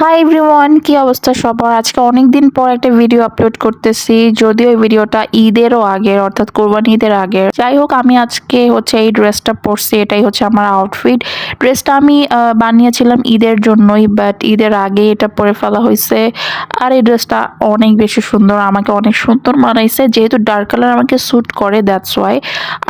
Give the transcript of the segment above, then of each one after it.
Hi everyone কি অবস্থা সবার? আজকে অনেক দিন পর একটা ভিডিও আপলোড করতেছি। যদিও এই ভিডিওটা ঈদেরও আগের, অর্থাৎ কোরবানি ঈদের আগের। যাই হোক, আমি আজকে হচ্ছে এই ড্রেসটা পরছি, এটাই হচ্ছে আমার আউটফিট ড্রেসটা আমি বানিয়েছিলাম ঈদের জন্যই বাট ঈদের আগে এটা পরে ফেলা হয়েছে। আর এই ড্রেসটা অনেক বেশি সুন্দর, আমাকে অনেক সুন্দর মানাইছে। যেহেতু ডার্ক কালার আমাকে স্যুট করে দ্যাটস ওয়াই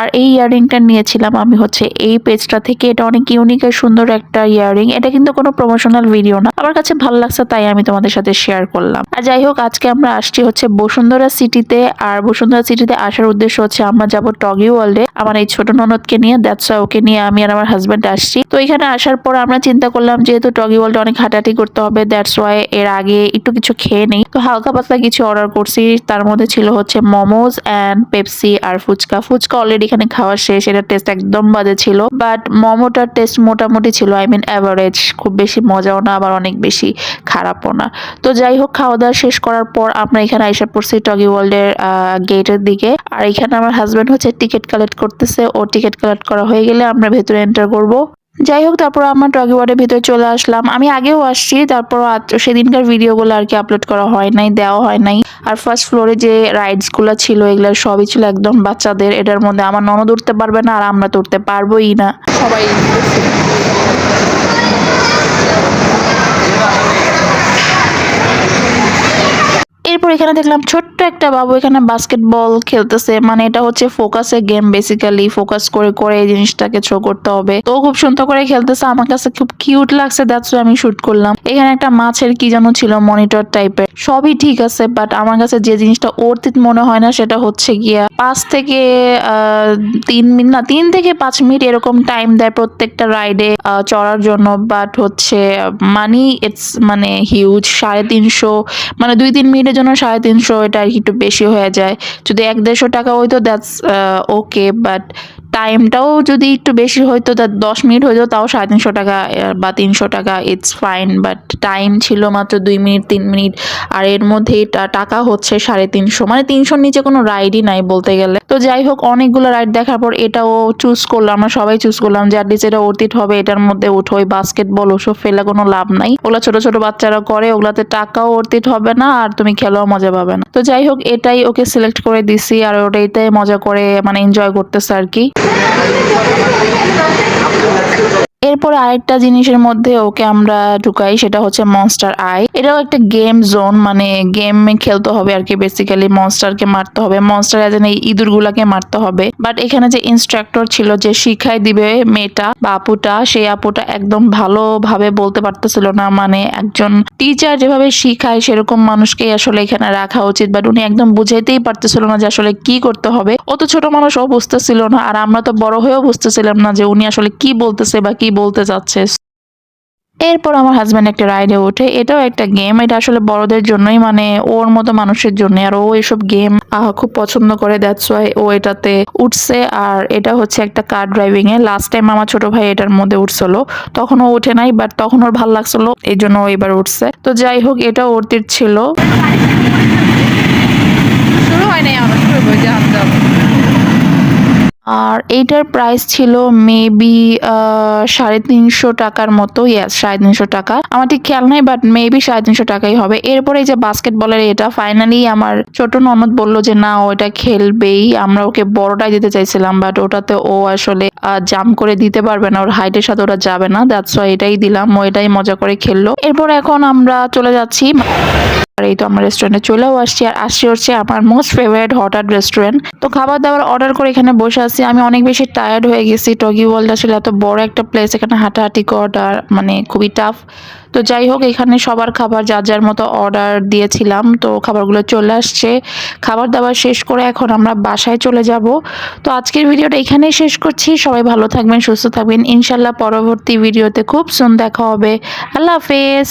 আর এই ইয়াররিংটা নিয়েছিলাম আমি হচ্ছে এই পেজটা থেকে। এটা অনেক ইউনিক আর সুন্দর একটা ইয়াররিং এটা কিন্তু কোনো প্রমোশনাল ভিডিও না। আমার কাছে ভালো লাগছে, তাই আমি তোমাদের সাথে শেয়ার করলাম। আর যাই হোক, আজকে আমরা আসছি হচ্ছে বসুন্ধরা সিটিতে আর বসুন্ধরা সিটিতে আসার উদ্দেশ্য হচ্ছে আমরা যাব টগি ওয়ার্ল্ডে। আমার এই ছোট ননদকে নিয়ে দ্যাটস ওকে নিয়ে আমি আর আমার হাজব্যান্ড আসছি। তো এখানে আসার পর আমরা চিন্তা করলাম, যেহেতু টগি ওয়ার্ল্ডে অনেক হাঁটাহাঁটি করতে হবে দ্যাটস ওয়াই এর আগে একটু কিছু খেয়ে নেই। তো হালকা পাতলা কিছু অর্ডার করছি, তার মধ্যে ছিল হচ্ছে মোমোজ অ্যান্ড পেপসি আর ফুচকা। ফুচকা অলরেডি এখানে খাওয়া শেষ এটার টেস্ট একদম বাজে ছিল। বাট মোমোটার টেস্ট মোটামুটি ছিল আই মিন অ্যাভারেজ খুব বেশি মজাও না, আবার অনেক বেশি। খারাপও না। তো যাই হোক খাওয়া দাওয়া শেষ করার পর আমরা এখানে আইসা পড়ছি টগি ওয়ার্ল্ডের গেটের দিকে। আর এখানে আমার হাজব্যান্ড হচ্ছে টিকিট কালেক্ট করতেছে। ও টিকিট কালেক্ট করা হয়ে গেলে আমরা ভেতরে এন্টার করব। যাই হোক তারপর আমরা টগি ওয়ার্ডের ভিতরে চলে আসলাম। আমি আগেও আসছি তারপর সেদিনকার ভিডিওগুলো আর কি আপলোড করা হয় নাই, দেওয়া হয় নাই। আর ফার্স্ট ফ্লোরে যে রাইডসগুলো ছিল, এগুলো সবই ছিল একদম বাচ্চাদের। এটার মধ্যে আমার ননদ উঠতে পারবে না, আর আমরা তো উঠতে পারবোই না। সবাই এরপর এখানে দেখলাম ছোট্ট একটা বাবু এখানে বাস্কেটবল খেলতেছে। মানে এটা হচ্ছে ফোকাসের গেম বেসিক্যালি ফোকাস করে করে এই জিনিসটাকে থ্রো করতে হবে। তো খুব সুন্দর করে খেলতেছে, আমার কাছে খুব কিউট লাগছে দ্যাটস আমি শুট করলাম। এখানে একটা মাছের কি যেন ছিল মনিটর টাইপের সবই ঠিক আছে বাট আমার কাছে যে জিনিসটা অর্থিত মনে হয় না, সেটা হচ্ছে গিয়া পাঁচ থেকে তিন মিনিট, না, তিন থেকে পাঁচ মিনিট এরকম টাইম দেয় প্রত্যেকটা রাইডে চড়ার জন্য। বাট হচ্ছে, মানি ইটস মানে হিউজ সাড়ে তিনশো মানে দুই, তিন মিনিটের জন্য সাড়ে তিনশো এটা আর কি একটু বেশি হয়ে যায়। যদি এক দেড়শো টাকা হইতো দ্যাটস ওকে বাট টাইমটাও যদি একটু বেশি হইতো তা দশ মিনিট হইতো তাও সাড়ে তিনশো টাকা বা তিনশো টাকা ইটস ফাইন বাট টাইম ছিল মাত্র দুই মিনিট, তিন মিনিট, আর এর মধ্যে টাকা হচ্ছে সাড়ে তিনশো মানে তিনশোর নিচে কোনো রাইডই নাই বলতে গেলে। যাই হোক, অনেকগুলো রাইড দেখার পর এটাও চুজ করলাম। আমরা সবাই চুজ করলাম যে অ্যাটলিস্ট এটা অর্থিত হবে, এটার মধ্যে উঠো ওই বাস্কেটবল ওসব ফেলে কোনো লাভ নাই। ওগুলো ছোট ছোট বাচ্চারা করে, ওগুলাতে টাকাও অর্থিত হবে না, আর তুমি খেলেও মজা পাবে না। তো যাই হোক, এটাই ওকে সিলেক্ট করে দিছি, আর ওটাইতে মজা করে মানে এনজয় করতেছে আর কি। এরপরে আরেকটা জিনিসের মধ্যে ওকে আমরা ঢুকাই, সেটা হচ্ছে মনস্টার আই এটাও একটা গেম জোন মানে গেম খেলতে হবে আর কি বেসিক্যালি মনস্টারকে মারতে হবে। মনস্টার এজ এই ইঁদুর গুলাকে মারতে হবে। বাট এখানে যে ইনস্ট্রাক্টর ছিল যে শিখাই দিবে মেয়েটা বা আপুটা সেই আপুটা একদম ভালোভাবে বলতে পারতেছিল না। মানে একজন টিচার যেভাবে শিখায় সেরকম মানুষকে আসলে এখানে রাখা উচিত। বাট উনি একদম বুঝাইতেই পারতেছিল না যে আসলে কি করতে হবে। অত ছোট মানুষ, ও বুঝতেছিল না। আর আমরা তো বড় হয়েও বুঝতেছিলাম না যে উনি আসলে কি বলতেছে বা কি বলতে চাচ্ছে। এরপর আমার হাজব্যান্ড একটা রাইডে ওঠে। এটাও একটা গেম এটা আসলে বড়দের জন্যই মানে ওর মতো মানুষের জন্য আর ও এসব গেম খুব পছন্দ করে দ্যাটস ওয়াই ও এটাতে উঠছে। আর এটা হচ্ছে একটা কার ড্রাইভিং এ লাস্ট টাইম আমার ছোট ভাই এটার মধ্যে উঠছিল। তখন ও উঠে নাই বাট তখন ওর ভালো লাগছিল, এই জন্য ও এবার উঠছে। তো যাই হোক এটা ওরতির ছিল। শুরু হয় নাই আমার শুরু হয়ে আর এইটার প্রাইস ছিল মেবি সাড়ে তিনশো টাকার মতো ইয়াস সাড়ে তিনশো টাকা। আমার ঠিক খেয়াল নাই বাট মেবি সাড়ে তিনশো টাকাই হবে। এরপরে এই যে বাস্কেটবলের এটা ফাইনালি আমার ছোট ননদ বলল যে, না, ও এটা খেলবেই। আমরা ওকে বড়টাই দিতে চাইছিলাম বাট ওটাতে ও আসলে জাম্প করে দিতে পারবে না। ওর হাইটের সাথে ওটা যাবে না। দ্যাটস ওয়াই এটাই দিলাম। ও এটাই মজা করে খেললো। এরপর এখন আমরা চলে যাচ্ছি তো আমার রেস্টুরেন্টে চলেও আসছি আর আসছি হচ্ছে আমার মোস্ট ফেভারিট হঠাৎ রেস্টুরেন্ট তো খাবার দাবার অর্ডার করে এখানে বসে আছি। আমি অনেক বেশি টায়ার্ড হয়ে গেছি। টগি ওয়ার্ল্ড আসলে এত বড় একটা প্লেস এখানে হাঁটাহাঁটি করাটা মানে খুবই টাফ তো যাই হোক, এখানে সবার খাবার যার যার মতো অর্ডার দিয়েছিলাম, তো খাবারগুলো চলে আসছে। খাবার দাবার শেষ করে এখন আমরা বাসায় চলে যাব। তো আজকের ভিডিওটা এখানেই শেষ করছি। সবাই ভালো থাকবেন, সুস্থ থাকবেন। ইনশাল্লাহ পরবর্তী ভিডিওতে খুব সুন দেখা হবে। আল্লাহ হাফেজ।